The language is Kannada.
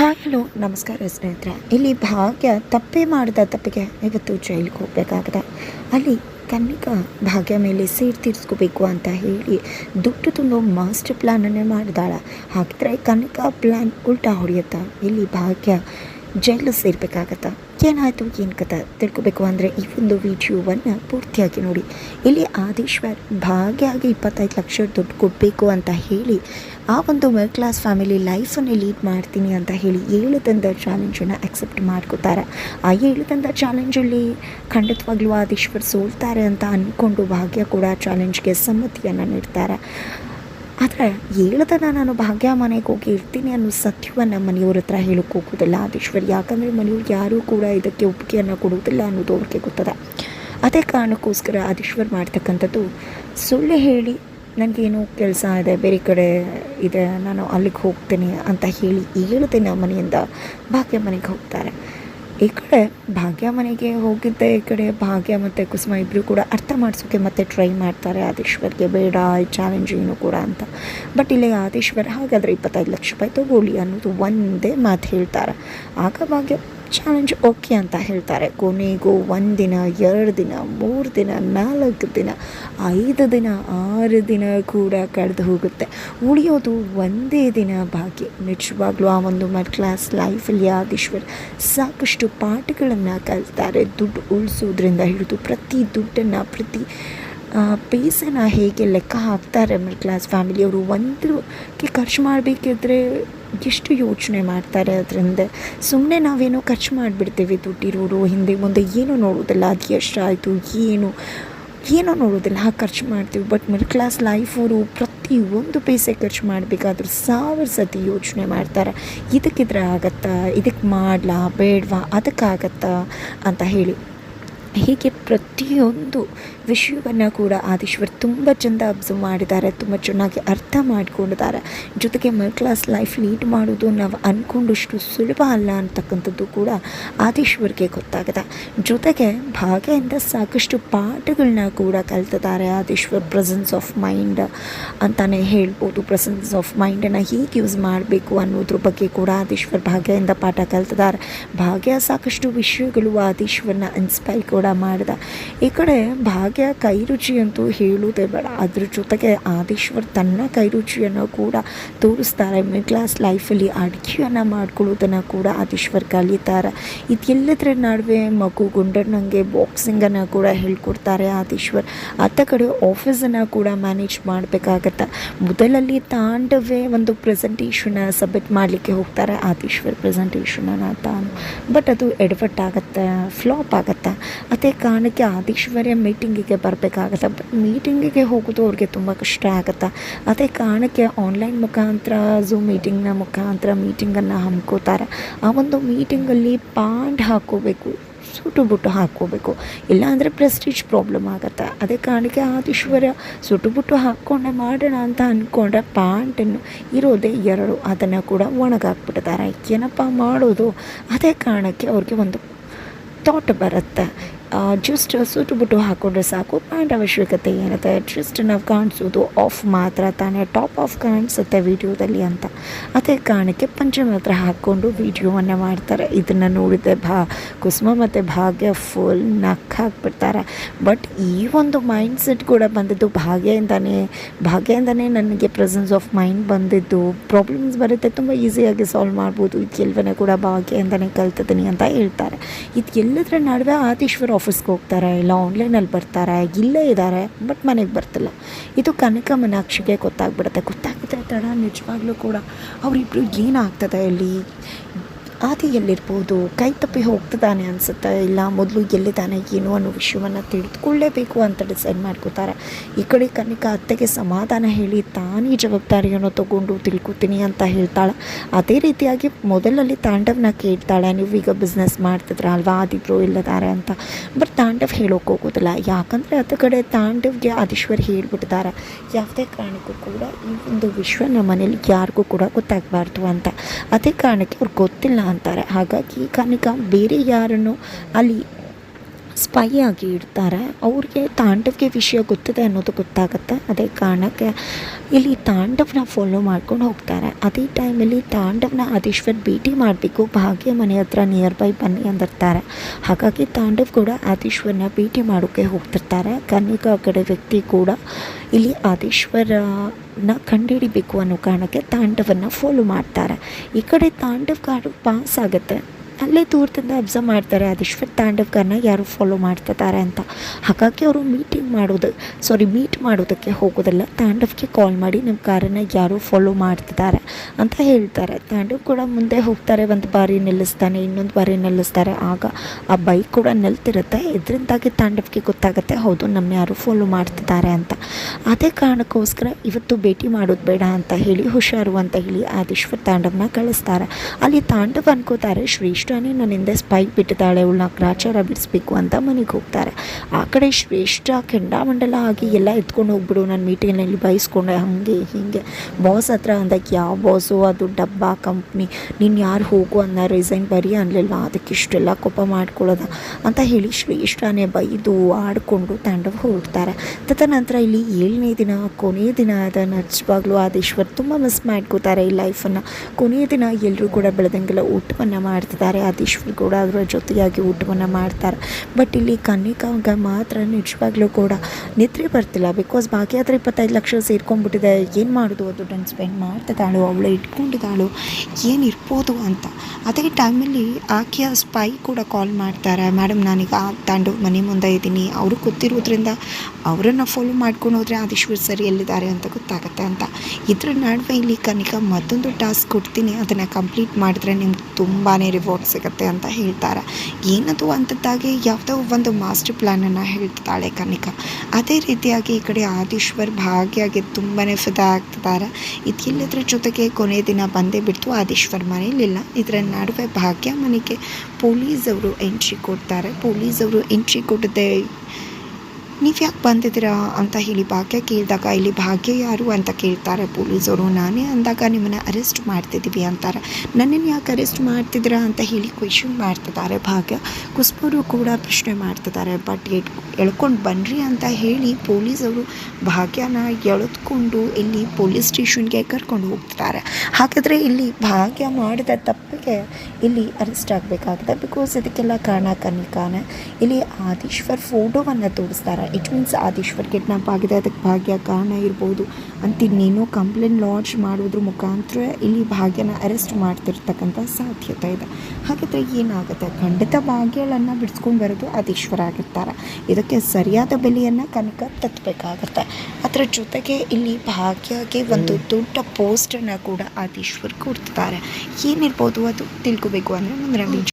ಹಾಯ್ ಹಲೋ, ನಮಸ್ಕಾರ ಸ್ನೇಹಿತರೆ. ಇಲ್ಲಿ ಭಾಗ್ಯ ತಪ್ಪೇ ಮಾಡಿದ ತಪ್ಪಿಗೆ ಇವತ್ತು ಜೈಲಿಗೆ ಹೋಗಬೇಕಾಗದೆ. ಅಲ್ಲಿ ಕನ್ನಿಕಾ ಭಾಗ್ಯ ಮೇಲೆ ಸೇರ್ ತೀರಿಸ್ಕೋಬೇಕು ಅಂತ ಹೇಳಿ ದುಡ್ಡು ತುಂಬೋ ಮಾಸ್ಟರ್ ಪ್ಲ್ಯಾನನ್ನೇ ಮಾಡಿದಾಳೆ. ಹಾಗಿದ್ರೆ ಕನ್ನಿಕಾ ಪ್ಲ್ಯಾನ್ ಉಲ್ಟಾ ಹೊಡೆಯುತ್ತಾ ಇಲ್ಲಿ ಭಾಗ್ಯ ಜೈಲು ಸೇರ್ಬೇಕಾಗತ್ತಾ? ಏನಾಯಿತು ಏನು ಕತೆ ತಿಳ್ಕೊಬೇಕು ಅಂದರೆ ಈ ಒಂದು ವಿಡಿಯೋವನ್ನು ಪೂರ್ತಿಯಾಗಿ ನೋಡಿ. ಇಲ್ಲಿ ಆದಿಶ್ವರ ಭಾಗ್ಯ ಆಗಿ ಇಪ್ಪತ್ತೈದು ಲಕ್ಷ ದುಡ್ಡು ಕೊಡಬೇಕು ಅಂತ ಹೇಳಿ, ಆ ಒಂದು ಮಿಡಲ್ ಕ್ಲಾಸ್ ಫ್ಯಾಮಿಲಿ ಲೈಫನ್ನು ಲೀಡ್ ಮಾಡ್ತೀನಿ ಅಂತ ಹೇಳಿ ಏಳು ತಂದ ಚಾಲೆಂಜನ್ನು ಅಕ್ಸೆಪ್ಟ್ ಮಾಡ್ಕೋತಾರೆ. ಆ ಏಳು ತಂದ ಚಾಲೆಂಜಲ್ಲಿ ಖಂಡಿತವಾಗ್ಲೂ ಆದೇಶ್ವರ್ ಸೋಲ್ತಾರೆ ಅಂತ ಅಂದ್ಕೊಂಡು ಭಾಗ್ಯ ಕೂಡ ಚಾಲೆಂಜ್ಗೆ ಸಮ್ಮತಿಯನ್ನು ನೀಡ್ತಾರೆ. ಆದರೆ ಹೇಳ್ದನ ನಾನು ಭಾಗ್ಯ ಮನೆಗೆ ಹೋಗಿ ಇರ್ತೀನಿ ಅನ್ನೋ ಸತ್ಯವನ್ನು ಮನೆಯವ್ರ ಹತ್ರ ಹೇಳೋಕೆ ಹೋಗೋದಿಲ್ಲ. ಆದೀಶ್ವರ್, ಯಾಕಂದರೆ ಮನೆಯವ್ರು ಯಾರೂ ಕೂಡ ಇದಕ್ಕೆ ಒಪ್ಪಿಗೆಯನ್ನು ಕೊಡುವುದಿಲ್ಲ ಅನ್ನೋದು ಅವ್ರಿಗೆ ಗೊತ್ತದೆ. ಅದೇ ಕಾರಣಕ್ಕೋಸ್ಕರ ಆದೀಶ್ವರ್ ಮಾಡ್ತಕ್ಕಂಥದ್ದು ಸುಳ್ಳು ಹೇಳಿ ನನಗೇನು ಕೆಲಸ ಇದೆ, ಬೇರೆ ಕಡೆ ಇದೆ, ನಾನು ಅಲ್ಲಿಗೆ ಹೋಗ್ತೇನೆ ಅಂತ ಹೇಳಿ ಹೇಳ್ತೇನೆ ಮನೆಯಿಂದ ಭಾಗ್ಯ ಮನೆಗೆ ಹೋಗ್ತಾರೆ. ಈ ಕಡೆ ಭಾಗ್ಯ ಮನೆಗೆ ಹೋಗಿದ್ದೆ, ಈ ಕಡೆ ಭಾಗ್ಯ ಮತ್ತು ಕುಸುಮ ಇಬ್ಬರು ಕೂಡ ಅರ್ಥ ಮಾಡಿಸೋಕ್ಕೆ ಮತ್ತೆ ಟ್ರೈ ಮಾಡ್ತಾರೆ. ಆದೀಶ್ವರ್ಗೆ ಬೇಡ, ಈ ಚಾಲೆಂಜ್ ಏನು ಕೂಡ ಅಂತ. ಬಟ್ ಇಲ್ಲಿ ಆದೀಶ್ವರ್ ಹಾಗಾದರೆ ಇಪ್ಪತ್ತೈದು ಲಕ್ಷ ರೂಪಾಯಿ ತಗೊಳ್ಳಿ ಅನ್ನೋದು ಒಂದೇ ಮಾತು ಹೇಳ್ತಾರೆ. ಆಗ ಭಾಗ್ಯ ಚಾಲೆಂಜ್ ಓಕೆ ಅಂತ ಹೇಳ್ತಾರೆ. ಕೊನೆಗೂ ದಿನ ಎರಡು ದಿನ, ಮೂರು ದಿನ, ನಾಲ್ಕು ದಿನ, ಐದು ದಿನ, ಆರು ದಿನ ಕೂಡ ಕಳೆದು ಹೋಗುತ್ತೆ. ಉಳಿಯೋದು ಒಂದೇ ದಿನ ಭಾಗ್ಯ. ನಿಜವಾಗ್ಲೂ ಆ ಒಂದು ಮಿಡ್ ಕ್ಲಾಸ್ ಲೈಫಲ್ಲಿ ಆಗೇಶ್ವರ್ ಸಾಕಷ್ಟು ಪಾಠಗಳನ್ನು ಕಲಿತಾರೆ. ದುಡ್ಡು ಉಳಿಸೋದ್ರಿಂದ ಹಿಡಿದು ಪ್ರತಿ ದುಡ್ಡನ್ನು, ಪ್ರತಿ ಪೇಸನ್ನು ಹೇಗೆ ಲೆಕ್ಕ ಹಾಕ್ತಾರೆ ಮಿಡ್ ಕ್ಲಾಸ್ ಫ್ಯಾಮಿಲಿಯವರು? ಒಂದಕ್ಕೆ ಖರ್ಚು ಮಾಡಬೇಕಿದ್ರೆ ಎಷ್ಟು ಯೋಚನೆ ಮಾಡ್ತಾರೆ ಅದರಿಂದ? ಸುಮ್ಮನೆ ನಾವೇನೋ ಖರ್ಚು ಮಾಡಿಬಿಡ್ತೀವಿ ದುಡ್ಡಿರೋರು, ಹಿಂದೆ ಮುಂದೆ ಏನೂ ನೋಡೋದಿಲ್ಲ ಅದು ಎಷ್ಟಾಯಿತು ಏನು? ಏನೋ ನೋಡೋದಿಲ್ಲ, ಹಾಗೆ ಖರ್ಚು ಮಾಡ್ತೀವಿ. ಬಟ್ ಮಿಡ್ಲ್ ಕ್ಲಾಸ್ ಲೈಫವರು ಪ್ರತಿ ಒಂದು ಪೈಸೆ ಖರ್ಚು ಮಾಡಬೇಕಾದ್ರೂ ಸಾವಿರ ಸತಿ ಯೋಚನೆ ಮಾಡ್ತಾರೆ. ಇದಕ್ಕಿದ್ರೆ ಆಗತ್ತಾ? ಇದಕ್ಕೆ ಮಾಡಲಾ? ಬೇಡವಾ? ಅದಕ್ಕಾಗತ್ತಾ? ಅಂತ ಹೇಳಿ. ಹೀಗೆ ಪ್ರತಿಯೊಂದು ವಿಷಯವನ್ನು ಕೂಡ ಆದೀಶ್ವರ್ ತುಂಬ ಚೆಂದ ಅಬ್ಸರ್ವ್ ಮಾಡಿದ್ದಾರೆ, ತುಂಬ ಚೆನ್ನಾಗಿ ಅರ್ಥ ಮಾಡಿಕೊಂಡಿದ್ದಾರೆ. ಜೊತೆಗೆ ಮಿಡ್ ಕ್ಲಾಸ್ ಲೈಫ್ ಲೀಡ್ ಮಾಡೋದು ನಾವು ಅಂದ್ಕೊಂಡಷ್ಟು ಸುಲಭ ಅಲ್ಲ ಅಂತಕ್ಕಂಥದ್ದು ಕೂಡ ಆದೀಶ್ವರ್ಗೆ ಗೊತ್ತಾಗಿದೆ. ಜೊತೆಗೆ ಭಾಗ್ಯದಿಂದ ಸಾಕಷ್ಟು ಪಾಠಗಳನ್ನ ಕೂಡ ಕಲ್ತಿದ್ದಾರೆ ಆದೀಶ್ವರ್ ಪ್ರೆಸೆನ್ಸ್ ಆಫ್ ಮೈಂಡ್ ಅಂತಲೇ ಹೇಳ್ಬೋದು. ಪ್ರೆಸೆನ್ಸ್ ಆಫ್ ಮೈಂಡನ್ನು ಹೇಗೆ ಯೂಸ್ ಮಾಡಬೇಕು ಅನ್ನೋದ್ರ ಬಗ್ಗೆ ಕೂಡ ಆದೀಶ್ವರ್ ಭಾಗ್ಯದಿಂದ ಪಾಠ ಕಲ್ತಿದ್ದಾರೆ. ಭಾಗ್ಯ ಸಾಕಷ್ಟು ವಿಷಯಗಳು ಆದೀಶ್ವರನ್ನ ಇನ್ಸ್ಪೈರ್ ಕೂಡ ಮಾಡಿದ. ಈ ಕಡೆ ಭಾಗ್ಯ ಕೈರುಚಿ ಅಂತೂ ಹೇಳುವುದೇ ಬೇಡ. ಅದ್ರ ಜೊತೆಗೆ ಆದೀಶ್ವರ್ ತನ್ನ ಕೈರುಚಿಯನ್ನು ಕೂಡ ತೋರಿಸ್ತಾರೆ. ಮಿಡ್ ಕ್ಲಾಸ್ ಲೈಫಲ್ಲಿ ಅಡುಗೆಯನ್ನು ಮಾಡ್ಕೊಳ್ಳೋದನ್ನು ಕೂಡ ಆದೀಶ್ವರ್ ಕಲಿತಾರೆ. ಇದೆಲ್ಲದರ ನಡುವೆ ಮಗು ಗುಂಡಣ್ಣಂಗೆ ಬಾಕ್ಸಿಂಗನ್ನು ಕೂಡ ಹೇಳ್ಕೊಡ್ತಾರೆ ಆದೀಶ್ವರ್. ಅತ್ತ ಕಡೆ ಆಫೀಸನ್ನು ಕೂಡ ಮ್ಯಾನೇಜ್ ಮಾಡಬೇಕಾಗತ್ತೆ. ಮೊದಲಲ್ಲಿ ತಾಂಡವೇ ಒಂದು ಪ್ರೆಸೆಂಟೇಷನ್ ಸಬ್ಮಿಟ್ ಮಾಡಲಿಕ್ಕೆ ಹೋಗ್ತಾರೆ ಆದೀಶ್ವರ್ ಪ್ರೆಸೆಂಟೇಷನನ್ನು ತಾನು. ಬಟ್ ಅದು ಎಡವಟ್ ಆಗುತ್ತೆ ಫ್ಲಾಪ್ ಆಗುತ್ತೆ? ಅದೇ ಕಾರಣಕ್ಕೆ ಆದೀಶ್ವರ್ಯ ಮೀಟಿಂಗಿಗೆ ಬರಬೇಕಾಗತ್ತೆ. ಬಟ್ ಮೀಟಿಂಗಿಗೆ ಹೋಗೋದು ಅವ್ರಿಗೆ ತುಂಬ ಕಷ್ಟ ಆಗುತ್ತೆ. ಅದೇ ಕಾರಣಕ್ಕೆ ಆನ್ಲೈನ್ ಮುಖಾಂತರ ಝೂಮ್ ಮೀಟಿಂಗ್ನ ಮುಖಾಂತರ ಮೀಟಿಂಗನ್ನು ಹಮ್ಕೋತಾರೆ. ಆ ಒಂದು ಮೀಟಿಂಗಲ್ಲಿ ಪಾಂಡ್ ಹಾಕೋಬೇಕು ಸುಟ್ಟು ಬುಟ್ಟು ಹಾಕ್ಕೋಬೇಕು. ಇಲ್ಲಾಂದರೆ ಪ್ರೆಸ್ಟೀಜ್ ಪ್ರಾಬ್ಲಮ್ ಆಗುತ್ತೆ. ಅದೇ ಕಾರಣಕ್ಕೆ ಆದೀಶ್ವರ್ಯ ಸುಟ್ಟು ಬುಟ್ಟು ಹಾಕ್ಕೊಂಡೆ ಮಾಡೋಣ ಅಂತ ಅಂದ್ಕೊಂಡ್ರೆ ಪ್ಯಾಂಟನ್ನು ಇರೋದೇ ಎರಡು. ಅದನ್ನು ಕೂಡ ಒಣಗಾಕ್ಬಿಟ್ಟಿದ್ದಾರೆ ಏನಪ್ಪ ಮಾಡೋದು? ಅದೇ ಕಾರಣಕ್ಕೆ ಅವ್ರಿಗೆ ಒಂದು ಥಾಟ್ ಬರುತ್ತೆ. ಜಸ್ಟ್ ಸುಟ್ಟು ಬಿಟ್ಟು ಹಾಕ್ಕೊಂಡ್ರೆ ಸಾಕು. ಪ್ಯಾಂಟ್ ಅವಶ್ಯಕತೆ ಏನಿದೆ? ಜಸ್ಟ್ ನಾವು ಕಾಣಿಸೋದು ಆಫ್ ಮಾತ್ರ ತಾನೇ. ಟಾಪ್ ಆಫ್ ಕಾಣಿಸುತ್ತೆ ವೀಡಿಯೋದಲ್ಲಿ ಅಂತ. ಅದೇ ಕಾರಣಕ್ಕೆ ಪಂಚೆ ಮಾತ್ರ ಹಾಕ್ಕೊಂಡು ವೀಡಿಯೋವನ್ನು ಮಾಡ್ತಾರೆ. ಇದನ್ನು ನೋಡಿದ್ರೆ ಭಾ, ಕುಸುಮ ಮತ್ತು ಭಾಗ್ಯ ಫುಲ್ ನಕ್ ಹಾಕ್ಬಿಡ್ತಾರೆ. ಬಟ್ ಈ ಒಂದು ಮೈಂಡ್ ಸೆಟ್ ಕೂಡ ಬಂದಿದ್ದು ಭಾಗ್ಯದಿಂದನೇ ಭಾಗ್ಯದಿಂದನೇ ನನಗೆ ಪ್ರೆಸೆನ್ಸ್ ಆಫ್ ಮೈಂಡ್ ಬಂದಿದ್ದು. ಪ್ರಾಬ್ಲಮ್ಸ್ ಬರುತ್ತೆ, ತುಂಬ ಈಸಿಯಾಗಿ ಸಾಲ್ವ್ ಮಾಡ್ಬೋದು. ಇದೆಲ್ಲವನ್ನ ಕೂಡ ಭಾಗ್ಯದಿಂದನೇ ಕಲ್ತಿದ್ದೀನಿ ಅಂತ ಹೇಳ್ತಾರೆ. ಇದು ಎಲ್ಲದರ ನಡುವೆ ಆದೀಶ್ವರ್ ಆಫೀಸ್ಗೆ ಹೋಗ್ತಾರೆ, ಇಲ್ಲ ಆನ್ಲೈನಲ್ಲಿ ಬರ್ತಾರೆ, ಇಲ್ಲೇ ಇದ್ದಾರೆ ಬಟ್ ಮನೆಗೆ ಬರ್ತಿಲ್ಲ. ಇದು ಕನಕ ಮೀನಾಕ್ಷಿಗೆ ಗೊತ್ತಾಗ್ಬಿಡುತ್ತೆ. ಗೊತ್ತಾಗುತ್ತೆ ತಡ, ನಿಜವಾಗ್ಲೂ ಕೂಡ ಅವರಿಬ್ಬರು ಏನಾಗ್ತದೆ ಇಲ್ಲಿ ಆದಿ ಎಲ್ಲಿರ್ಬೋದು ಕೈ ತಪ್ಪಿ ಹೋಗ್ತದಾನೆ ಅನಿಸುತ್ತೆ ಇಲ್ಲ? ಮೊದಲು ಎಲ್ಲಿದ್ದಾನೆ, ಏನು ಅನ್ನೋ ವಿಷಯವನ್ನು ತಿಳಿದುಕೊಳ್ಳೇಬೇಕು ಅಂತ ಡಿಸೈಡ್ ಮಾಡ್ಕೋತಾರೆ ಈ ಕಡೆ ಕನಿಕ ಅತ್ತೆಗೆ ಸಮಾಧಾನ ಹೇಳಿ, ತಾನೇ ಜವಾಬ್ದಾರಿಯನ್ನು ತಗೊಂಡು ತಿಳ್ಕೊತೀನಿ ಅಂತ ಹೇಳ್ತಾಳೆ. ಅದೇ ರೀತಿಯಾಗಿ ಮೊದಲಲ್ಲಿ ತಾಂಡವ್ನ ಕೇಳ್ತಾಳೆ ನೀವು ಈಗ ಬಿಸ್ನೆಸ್ ಮಾಡ್ತಿದ್ರ ಅಲ್ವಾ ಆದಿಬ್ರು ಇಲ್ಲದಾರೆ ಅಂತ. ಬಟ್ ತಾಂಡವ್ ಹೇಳೋಕೆ ಹೋಗೋದಿಲ್ಲ. ಯಾಕಂದರೆ ಅದ ಕಡೆ ತಾಂಡವ್ಗೆ ಆದೀಶ್ವರ್ ಹೇಳ್ಬಿಟ್ಟಿದ್ದಾರೆ. ಯಾವುದೇ ಕಾರಣಕ್ಕೂ ಕೂಡ ಈ ಒಂದು ವಿಶ್ವ ನಮ್ಮ ಮನೇಲಿ ಯಾರಿಗೂ ಕೂಡ ಗೊತ್ತಾಗಬಾರ್ದು ಅಂತ. ಅದೇ ಕಾರಣಕ್ಕೆ ಅವ್ರಿಗೆ ಗೊತ್ತಿಲ್ಲ ಅಂತಾರೆ. ಹಾಗಾಗಿ ಕನಿಕ ಬೇರೆ ಯಾರನ್ನು ಅಲ್ಲಿ ಸ್ಪೈ ಆಗಿ ಇಡ್ತಾರೆ. ಅವ್ರಿಗೆ ತಾಂಡವ್ಗೆ ವಿಷಯ ಗೊತ್ತಿದೆ ಅನ್ನೋದು ಗೊತ್ತಾಗುತ್ತೆ. ಅದೇ ಕಾರಣಕ್ಕೆ ಇಲ್ಲಿ ತಾಂಡವ್ನ ಫಾಲೋ ಮಾಡ್ಕೊಂಡು ಹೋಗ್ತಾರೆ. ಅದೇ ಟೈಮಲ್ಲಿ ತಾಂಡವ್ನ ಆದೀಶ್ವರ್ ಭೇಟಿ ಮಾಡಬೇಕು. ಭಾಗ್ಯ ಮನೆ ಹತ್ರ ನಿಯರ್ ಬೈ ಬನ್ನಿ ಅಂದಿರ್ತಾರೆ. ಹಾಗಾಗಿ ತಾಂಡವ್ ಕೂಡ ಆದೀಶ್ವರ್ನ ಭೇಟಿ ಮಾಡೋಕ್ಕೆ ಹೋಗ್ತಿರ್ತಾರೆ. ಕನ್ನಿಕಾ ಕಡೆ ವ್ಯಕ್ತಿ ಕೂಡ ಇಲ್ಲಿ ಆದೀಶ್ವರನ ಕಂಡುಹಿಡಿಬೇಕು ಅನ್ನೋ ಕಾರಣಕ್ಕೆ ತಾಂಡವನ್ನು ಫಾಲೋ ಮಾಡ್ತಾರೆ. ಈ ಕಡೆ ತಾಂಡವ್ ಕಾರು ಪಾಸ್ ಆಗುತ್ತೆ. ಅಲ್ಲೇ ದೂರದಿಂದ ಅಬ್ಸರ್ವ್ ಮಾಡ್ತಾರೆ. ಆದೀಶ್ವರ್ ತಾಂಡವ್ಕರ್ನ ಯಾರು ಫಾಲೋ ಮಾಡ್ತಿದ್ದಾರೆ ಅಂತ. ಹಾಗಾಗಿ ಅವರು ಮೀಟಿಂಗ್ ಮಾಡೋದು ಸಾರಿ ಮೀಟ್ ಮಾಡೋದಕ್ಕೆ ಹೋಗೋದಲ್ಲ. ತಾಂಡವ್ಗೆ ಕಾಲ್ ಮಾಡಿ ನಿಮ್ಮ ಕಾರನ್ನು ಯಾರು ಫಾಲೋ ಮಾಡ್ತಿದ್ದಾರೆ ಅಂತ ಹೇಳ್ತಾರೆ. ತಾಂಡವ್ ಕೂಡ ಮುಂದೆ ಹೋಗ್ತಾರೆ, ಒಂದು ಬಾರಿ ನಿಲ್ಲಿಸ್ತಾನೆ, ಇನ್ನೊಂದು ಬಾರಿ ನಿಲ್ಲಿಸ್ತಾರೆ. ಆಗ ಆ ಬೈಕ್ ಕೂಡ ನಿಲ್ತಿರುತ್ತೆ. ಇದರಿಂದಾಗಿ ತಾಂಡವ್ಗೆ ಗೊತ್ತಾಗುತ್ತೆ, ಹೌದು ನಮ್ಮ ಯಾರು ಫಾಲೋ ಮಾಡ್ತಿದ್ದಾರೆ ಅಂತ. ಅದೇ ಕಾರಣಕ್ಕೋಸ್ಕರ ಇವತ್ತು ಭೇಟಿ ಮಾಡೋದು ಬೇಡ ಅಂತ ಹೇಳಿ, ಹುಷಾರು ಅಂತ ಹೇಳಿ ಆದಿಶ್ವರ್ ತಾಂಡವ್ನ ಕಳಿಸ್ತಾರೆ. ಅಲ್ಲಿ ತಾಂಡವ್ ಅನ್ಕೋತಾರೆ ಶ್ರೇಷ್ಠನೇ ನನ್ನ ಹಿಂದೆ ಸ್ಪೈಕ್ ಬಿಟ್ಟಿದ್ದಾಳೆ ಅವಳನ್ನ ಗ್ರಾಚಾರ ಬಿಡಿಸ್ಬೇಕು ಅಂತ ಮನೆಗೆ ಹೋಗ್ತಾರೆ. ಆ ಕಡೆ ಶ್ರೇಷ್ಠ ಕೆಂಡಾಮಂಡಲ ಆಗಿ ಎಲ್ಲ ಎತ್ಕೊಂಡು ಹೋಗ್ಬಿಡು, ನಾನು ಮೀಟಿಂಗ್ನಲ್ಲಿ ಬಯಸ್ಕೊಂಡೆ ಹಾಗೆ ಹೀಗೆ. ಬಾಸ್ ಹತ್ರ ಅಂದಾಗ ಯಾವ ಬಾಸು ಅದು ಡಬ್ಬ ಕಂಪ್ನಿ ನೀನು ಯಾರು ಹೋಗು ಅನ್ನ ರಿಸೈನ್ ಬರೀ ಅನ್ಲಿಲ್ಲ. ಅದಕ್ಕೆ ಇಷ್ಟೆಲ್ಲ ಕೋಪ ಮಾಡ್ಕೊಳ್ಳೋದ? ಅಂತ ಹೇಳಿ ಶ್ರೇಷ್ಠನೇ ಬೈದು ಆಡಿಕೊಂಡು ತಾಂಡವ್ ಹೊರಡ್ತಾರೆ ತದನಂತರ ಇಲ್ಲಿ ಏಳನೇ ದಿನ ಕೊನೆಯ ದಿನ ಆದ ನಿಜವಾಗ್ಲೂ ಆದೇಶ್ವರ್ ತುಂಬ ಮಿಸ್ ಮಾಡ್ಕೋತಾರೆ ಈ ಲೈಫನ್ನು ಕೊನೆಯ ದಿನ ಎಲ್ಲರೂ ಕೂಡ ಬೆಳೆದಂಗೆಲ್ಲ ಊಟವನ್ನು ಮಾಡ್ತಿದ್ದಾರೆ. ಆದೀಶ್ವರ್ ಕೂಡ ಅದರ ಜೊತೆಯಾಗಿ ಊಟವನ್ನು ಮಾಡ್ತಾರೆ. ಬಟ್ ಇಲ್ಲಿ ಕನ್ನಿಕಾಂಗ ಮಾತ್ರ ನಿಜವಾಗ್ಲೂ ಕೂಡ ನಿದ್ರೆ ಬರ್ತಿಲ್ಲ. ಬಿಕಾಸ್ ಬಾಕಿ ಆದರೆ ಇಪ್ಪತ್ತೈದು ಲಕ್ಷ ಸೇರ್ಕೊಂಡ್ಬಿಟ್ಟಿದೆ. ಏನು ಮಾಡೋದು ಅದು ದುಡ್ಡನ್ನು ಸ್ಪೆಂಡ್ ಮಾಡ್ತಿದ್ದಾಳು, ಅವಳು ಇಟ್ಕೊಂಡಿದ್ದಾಳು ಏನಿರ್ಬೋದು ಅಂತ. ಅದೇ ಟೈಮಲ್ಲಿ ಆಕೆಯ ಸ್ಪೈ ಕೂಡ ಕಾಲ್ ಮಾಡ್ತಾರೆ. ಮೇಡಮ್ ನಾನೀಗ ತಾಂಡು ಮನೆ ಮುಂದೆ ಇದ್ದೀನಿ. ಅವರು ಗೊತ್ತಿರೋದ್ರಿಂದ ಅವರನ್ನು ಫಾಲೋ ಮಾಡ್ಕೊಂಡು ಹೋದರೆ ಆದೀಶ್ವರ್ ಸರಿ ಎಲ್ಲಿದ್ದಾರೆ ಅಂತ ಗೊತ್ತಾಗುತ್ತೆ ಅಂತ. ಇದ್ರ ನಡುವೆ ಇಲ್ಲಿ ಕನಿಕ ಮತ್ತೊಂದು ಟಾಸ್ಕ್ ಕೊಡ್ತೀನಿ. ಅದನ್ನು ಕಂಪ್ಲೀಟ್ ಮಾಡಿದ್ರೆ ನಿಮ್ಗೆ ತುಂಬಾ ರಿವಾರ್ಡ್ ಸಿಗುತ್ತೆ ಅಂತ ಹೇಳ್ತಾರೆ. ಏನದು ಅಂಥದ್ದಾಗಿ ಯಾವುದೋ ಒಂದು ಮಾಸ್ಟರ್ ಪ್ಲ್ಯಾನನ್ನು ಹೇಳ್ತಿದ್ದಾಳೆ ಕನಿಕಾ. ಅದೇ ರೀತಿಯಾಗಿ ಈ ಕಡೆ ಆದೀಶ್ವರ್ ಭಾಗ್ಯಾಗಿ ತುಂಬಾ ಫಿದಾ ಆಗ್ತಿದ್ದಾರೆ. ಇದಿಲ್ಲದ್ರ ಜೊತೆಗೆ ಕೊನೆ ದಿನ ಬಂದೇ ಬಿಡ್ತು. ಆದೀಶ್ವರ್ ಮನೆಯಲ್ಲಿಲ್ಲ. ಇದರ ನಡುವೆ ಭಾಗ್ಯ ಮನೆಗೆ ಪೊಲೀಸ್ ಅವರು ಎಂಟ್ರಿ ಕೊಡ್ತಾರೆ. ಪೊಲೀಸ್ ಅವರು ಎಂಟ್ರಿ ಕೊಡದೆ ನೀವು ಯಾಕೆ ಬಂದಿದ್ದೀರಾ ಅಂತ ಹೇಳಿ ಭಾಗ್ಯ ಕೇಳಿದಾಗ, ಇಲ್ಲಿ ಭಾಗ್ಯ ಯಾರು ಅಂತ ಕೇಳ್ತಾರೆ ಪೊಲೀಸರು. ನಾನೇ ಅಂದಾಗ ನಿಮ್ಮನ್ನು ಅರೆಸ್ಟ್ ಮಾಡ್ತಿದ್ದೀವಿ ಅಂತಾರೆ. ನನ್ನನ್ನು ಯಾಕೆ ಅರೆಸ್ಟ್ ಮಾಡ್ತಿದ್ದೀರಾ ಅಂತ ಹೇಳಿ ಕ್ವೆಶನ್ ಮಾಡ್ತಿದ್ದಾರೆ ಭಾಗ್ಯ. ಕುಸ್ಪರು ಕೂಡ ಪ್ರಶ್ನೆ ಮಾಡ್ತಿದ್ದಾರೆ ಬಟ್ ಎಳ್ಕೊಂಡು ಬನ್ನಿರಿ ಅಂತ ಹೇಳಿ ಪೊಲೀಸರು ಭಾಗ್ಯನ ಎಳೆದುಕೊಂಡು ಇಲ್ಲಿ ಪೊಲೀಸ್ ಸ್ಟೇಷನ್ಗೆ ಕರ್ಕೊಂಡು ಹೋಗ್ತಿದ್ದಾರೆ. ಹಾಗಾದರೆ ಇಲ್ಲಿ ಭಾಗ್ಯ ಮಾಡಿದ ತಪ್ಪಿಗೆ ಇಲ್ಲಿ ಅರೆಸ್ಟ್ ಆಗಬೇಕಾಗಿದೆ. ಬಿಕಾಸ್ ಇದಕ್ಕೆಲ್ಲ ಕಾರಣ ಕನಿಕಾನೆ ಇಲ್ಲಿ ಆದೀಶ್ವರ್ ಫೋಟೋವನ್ನು ತೋರಿಸ್ತಾರೆ. ಇಟ್ ಮೀನ್ಸ್ ಆದೀಶ್ವರ್ ಕಿಡ್ನಾಪ್ ಆಗಿದೆ ಅದಕ್ಕೆ ಭಾಗ್ಯ ಕಾರಣ ಇರ್ಬೋದು. ಅಂತ ಇನ್ನೇನೋ ಕಂಪ್ಲೇಂಟ್ ಲಾಂಚ್ ಮಾಡೋದ್ರ ಮುಖಾಂತರ ಇಲ್ಲಿ ಭಾಗ್ಯನ ಅರೆಸ್ಟ್ ಮಾಡ್ತಿರ್ತಕ್ಕಂಥ ಸಾಧ್ಯತೆ ಇದೆ. ಹಾಗಾದರೆ ಏನಾಗುತ್ತೆ? ಖಂಡಿತ ಭಾಗ್ಯಗಳನ್ನು ಬಿಡಿಸ್ಕೊಂಡು ಬರೋದು ಆದೀಶ್ವರ ಆಗಿರ್ತಾರೆ. ಇದಕ್ಕೆ ಸರಿಯಾದ ಬೆಲೆಯನ್ನು ಕನಕ ತತ್ತಬೇಕಾಗತ್ತೆ ಅದರ ಜೊತೆಗೆ ಇಲ್ಲಿ ಭಾಗ್ಯಗೆ ಒಂದು ದೊಡ್ಡ ಪೋಸ್ಟನ್ನು ಕೂಡ ಆದೀಶ್ವರ್ ಕೊಡ್ತಿದ್ದಾರೆ. ಏನಿರ್ಬೋದು ಅದು ತಿಳ್ಕೊಬೇಕು ಅಂದರೆ ಮುಂದಿನ